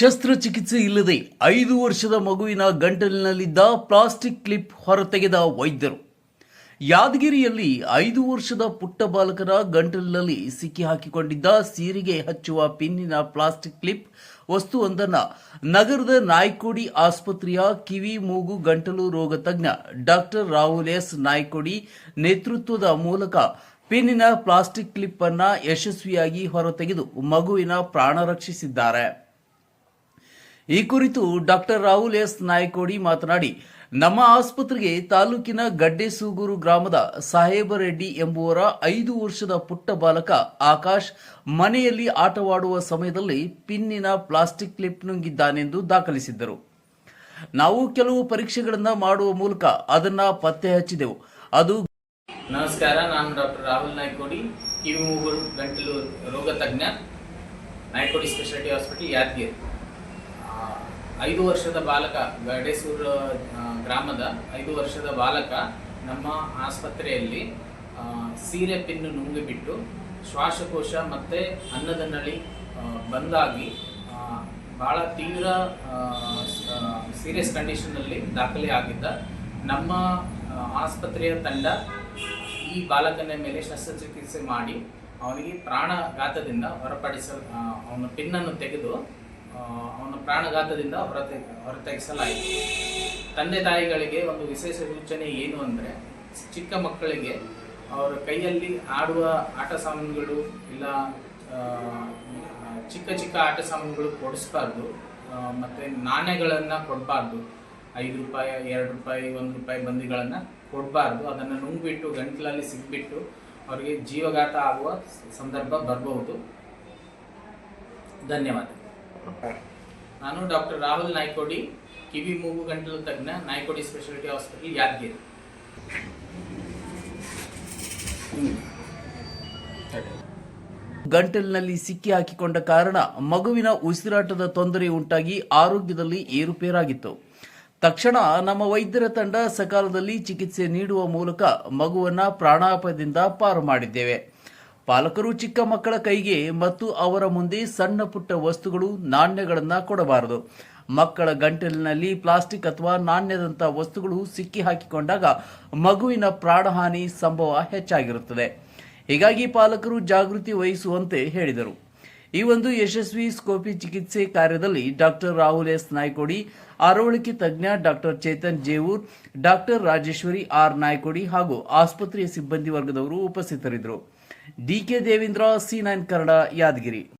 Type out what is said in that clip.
ಶಸ್ತ್ರಚಿಕಿತ್ಸೆ ಇಲ್ಲದೆ ಐದು ವರ್ಷದ ಮಗುವಿನ ಗಂಟಲಿನಲ್ಲಿದ್ದ ಪ್ಲಾಸ್ಟಿಕ್ ಕ್ಲಿಪ್ ಹೊರತೆಗೆದ ವೈದ್ಯರು. ಯಾದಗಿರಿಯಲ್ಲಿ ಐದು ವರ್ಷದ ಪುಟ್ಟ ಬಾಲಕರ ಗಂಟಲಿನಲ್ಲಿ ಸಿಕ್ಕಿ ಹಾಕಿಕೊಂಡಿದ್ದ ಸೀರೆಗೆ ಹಚ್ಚುವ ಪಿನ್ನಿನ ಪ್ಲಾಸ್ಟಿಕ್ ಕ್ಲಿಪ್ ವಸ್ತುವೊಂದನ್ನು ನಗರದ ನಾಯ್ಕೋಡಿ ಆಸ್ಪತ್ರೆಯ ಕಿವಿ, ಮೂಗು, ಗಂಟಲು ರೋಗ ತಜ್ಞ ಡಾಕ್ಟರ್ ರಾಹುಲ್ ಎಸ್ ನಾಯ್ಕೋಡಿ ನೇತೃತ್ವದ ಮೂಲಕ ಪಿನ್ನಿನ ಪ್ಲಾಸ್ಟಿಕ್ ಕ್ಲಿಪ್ ಅನ್ನು ಯಶಸ್ವಿಯಾಗಿ ಹೊರತೆಗೆದು ಮಗುವಿನ ಪ್ರಾಣ ರಕ್ಷಿಸಿದ್ದಾರೆ. ಈ ಕುರಿತು ಡಾಕ್ಟರ್ ರಾಹುಲ್ ಎಸ್ ನಾಯ್ಕೋಡಿ ಮಾತನಾಡಿ, ನಮ್ಮ ಆಸ್ಪತ್ರೆಗೆ ತಾಲೂಕಿನ ಗಡ್ಡೆಸೂಗೂರು ಗ್ರಾಮದ ಸಾಹೇಬರೆಡ್ಡಿ ಎಂಬುವರ ಐದು ವರ್ಷದ ಪುಟ್ಟ ಬಾಲಕ ಆಕಾಶ್ ಮನೆಯಲ್ಲಿ ಆಟವಾಡುವ ಸಮಯದಲ್ಲಿ ಪಿನ್ನಿನ ಪ್ಲಾಸ್ಟಿಕ್ ಕ್ಲಿಪ್ ನುಂಗಿದ್ದಾನೆಂದು ದಾಖಲಿಸಿದ್ದರು. ನಾವು ಕೆಲವು ಪರೀಕ್ಷೆಗಳನ್ನು ಮಾಡುವ ಮೂಲಕ ಅದನ್ನ ಪತ್ತೆ ಹಚ್ಚಿದೆವು. ಅದು ನಮಸ್ಕಾರ, ನಾನು ಡಾಕ್ಟರ್ ರಾಹುಲ್ ನಾಯ್ಕೋಡಿ ಕಿವಿ ಮೂಗು ಗಂಟಲು ರೋಗ ತಜ್ಞ, ನಾಯ್ಕೋಡಿ ಸ್ಪೆಷಾಲಿಟಿ ಹಾಸ್ಪಿಟಲ್ ಯಾದಗಿರಿ. ಐದು ವರ್ಷದ ಬಾಲಕ, ಗಡೇಸೂರು ಗ್ರಾಮದ ಐದು ವರ್ಷದ ಬಾಲಕ ನಮ್ಮ ಆಸ್ಪತ್ರೆಯಲ್ಲಿ ಸೀರೆ ಪಿನ್ನು ನುಂಗಿಬಿಟ್ಟು ಶ್ವಾಸಕೋಶ ಮತ್ತು ಅನ್ನದ ನಳಿ ಬಂದಾಗಿ ಭಾಳ ತೀವ್ರ ಸೀರಿಯಸ್ ಕಂಡೀಷನಲ್ಲಿ ದಾಖಲೆ ಆಗಿದ್ದ ನಮ್ಮ ಆಸ್ಪತ್ರೆಯ ತಂಡ ಈ ಬಾಲಕನ ಮೇಲೆ ಶಸ್ತ್ರಚಿಕಿತ್ಸೆ ಮಾಡಿ ಅವನಿಗೆ ಪ್ರಾಣಘಾತದಿಂದ ಹೊರಪಡಿಸಲು ಅವನ ಪಿನ್ನನ್ನು ತೆಗೆದು ಅವನ ಪ್ರಾಣಘಾತದಿಂದ ಹೊರತೆ, ಹೊರತೆಗೆಸಲಾಯಿತು. ತಂದೆ ತಾಯಿಗಳಿಗೆ ಒಂದು ವಿಶೇಷ ಸೂಚನೆ ಏನು ಅಂದರೆ, ಚಿಕ್ಕ ಮಕ್ಕಳಿಗೆ ಅವರ ಕೈಯಲ್ಲಿ ಆಡುವ ಆಟ ಸಾಮಾನುಗಳು ಇಲ್ಲ ಚಿಕ್ಕ ಚಿಕ್ಕ ಆಟ ಸಾಮಾನುಗಳು ಕೊಡಿಸ್ಬಾರ್ದು ಮತ್ತು ನಾಣ್ಯಗಳನ್ನು ಕೊಡಬಾರ್ದು. ಐದು ರೂಪಾಯಿ, ಎರಡು ರೂಪಾಯಿ, ಒಂದು ರೂಪಾಯಿ ಬಂದಿಗಳನ್ನು ಕೊಡಬಾರ್ದು. ಅದನ್ನು ನುಂಗ್ಬಿಟ್ಟು, ಗಂಟಲಲ್ಲಿ ಸಿಗ್ಬಿಟ್ಟು ಅವರಿಗೆ ಜೀವಘಾತ ಆಗುವ ಸಂದರ್ಭ ಬರಬಹುದು. ಧನ್ಯವಾದ ನಾನು ಡಾಕ್ಟರ್ ರಾಹುಲ್ ನಾಯ್ಕೋಡಿ, ಕಿವಿ, ಮೂಗು, ಗಂಟಲು ತಜ್ಞ, ನಾಯ್ಕೋಡಿ ಸ್ಪೆಷಾಲಿಟಿ ಹಾಸ್ಪಿಟಲ್ ಯಾದಗಿರಿ. ಗಂಟಲಿನಲ್ಲಿ ಸಿಕ್ಕಿ ಹಾಕಿಕೊಂಡ ಕಾರಣ ಮಗುವಿನ ಉಸಿರಾಟದ ತೊಂದರೆ ಉಂಟಾಗಿ ಆರೋಗ್ಯದಲ್ಲಿ ಏರುಪೇರಾಗಿತ್ತು. ತಕ್ಷಣ ನಮ್ಮ ವೈದ್ಯರ ತಂಡ ಸಕಾಲದಲ್ಲಿ ಚಿಕಿತ್ಸೆ ನೀಡುವ ಮೂಲಕ ಮಗುವನ್ನ ಪ್ರಾಣಾಪಾಯದಿಂದ ಪಾರು ಮಾಡಿದ್ದೇವೆ. ಪಾಲಕರು ಚಿಕ್ಕ ಮಕ್ಕಳ ಕೈಗೆ ಮತ್ತು ಅವರ ಮುಂದೆ ಸಣ್ಣ ಪುಟ್ಟ ವಸ್ತುಗಳು, ನಾಣ್ಯಗಳನ್ನು ಕೊಡಬಾರದು. ಮಕ್ಕಳ ಗಂಟಲಿನಲ್ಲಿ ಪ್ಲಾಸ್ಟಿಕ್ ಅಥವಾ ನಾಣ್ಯದಂಥ ವಸ್ತುಗಳು ಸಿಕ್ಕಿ ಹಾಕಿಕೊಂಡಾಗ ಮಗುವಿನ ಪ್ರಾಣಹಾನಿ ಸಂಭವ ಹೆಚ್ಚಾಗಿರುತ್ತದೆ. ಹೀಗಾಗಿ ಪಾಲಕರು ಜಾಗೃತಿ ವಹಿಸುವಂತೆ ಹೇಳಿದರು. ಈ ಒಂದು ಯಶಸ್ವಿ ಸ್ಕೋಪಿ ಚಿಕಿತ್ಸೆ ಕಾರ್ಯದಲ್ಲಿ ಡಾಕ್ಟರ್ ರಾಹುಲ್ ಎಸ್. ನಾಯ್ಕೋಡಿ ಅರವಳಿಕೆ ತಜ್ಞ doctor Chetan Jevur doctor Rajeshwari R. Naikodi ಹಾಗೂ ಆಸ್ಪತ್ರೆಯ ಸಿಬ್ಬಂದಿ ವರ್ಗದವರು ಉಪಸ್ಥಿತರಿದ್ದರು. DK Devendra C nine Kannada Yadgiri.